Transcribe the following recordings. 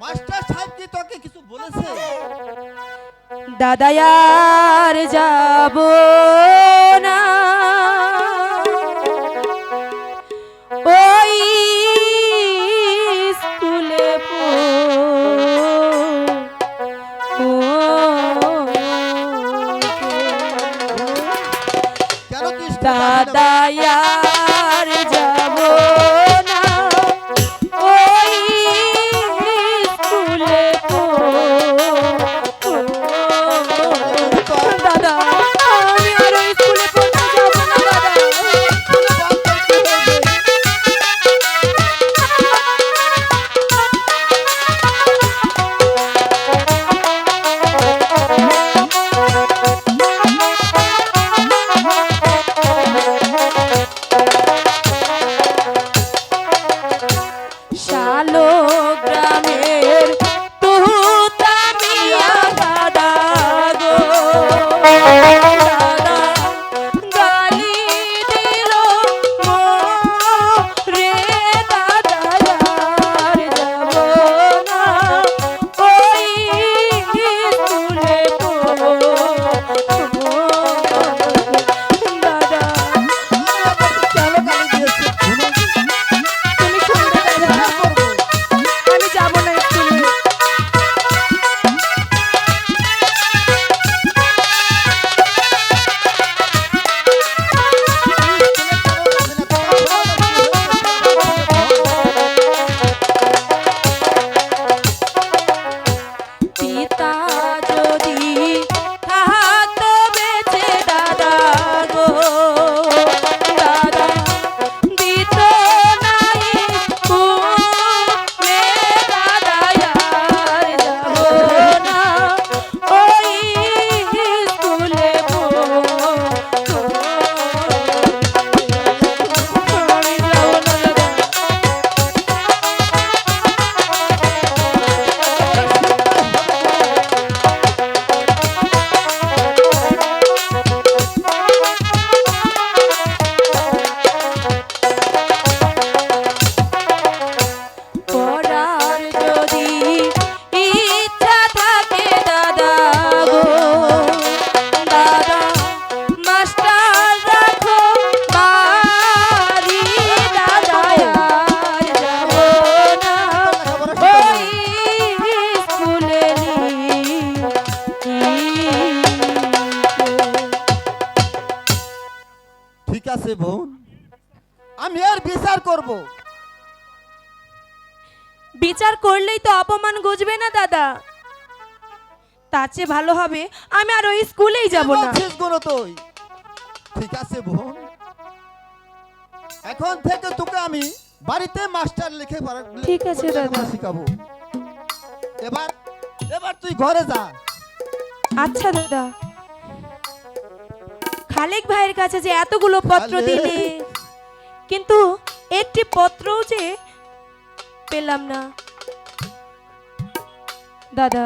Master সাহেব কি তোকে কিছু বলেছে? দাদা আর যাব না। শালো আছে বোন আমি এর বিচার করব। বিচার করলেই তো অপমান গুজবে না দাদা। তার চেয়ে ভালো হবে আমি আর ওই স্কুলেই যাব না। বলছিসগুলো তুই? ঠিক আছে বোন। এখন থেকে তোকে আমি বাড়িতে মাস্টার লিখে ঠিক আছে, দাদা। শিখাবো। এবার এবার তুই ঘরে যা। আচ্ছা দাদা। খালেক ভাইয়ের কাছে যে এতগুলো পত্র। দিলে কিন্তু একটি পত্রও যে পেলাম না। দাদা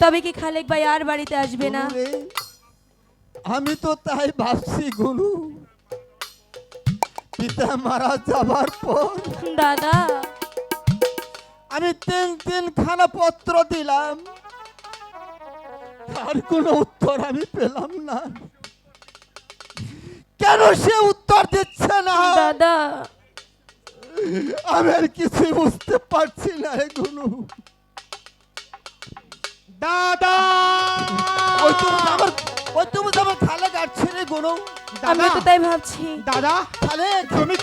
তবে কি খালেক ভাই আর বাড়িতে আসবে না? আমি তো তাই ভাবছি গুরু। পিতা মারা যাবার পর। দাদা। আমি তিন তিন খানা পত্র দিলাম তার কোনো উত্তর আমি পেলাম না। কেন সে উত্তর দিচ্ছে না? দাদা। আমি আর কিছুই বুঝতে পারছি না রে দাদা। ওই তুমি তো আমার ওই তুমি আমার খালে কাটছি রে গুনু। আমি তো তাই ভাবছি। দাদা। খালে তুমি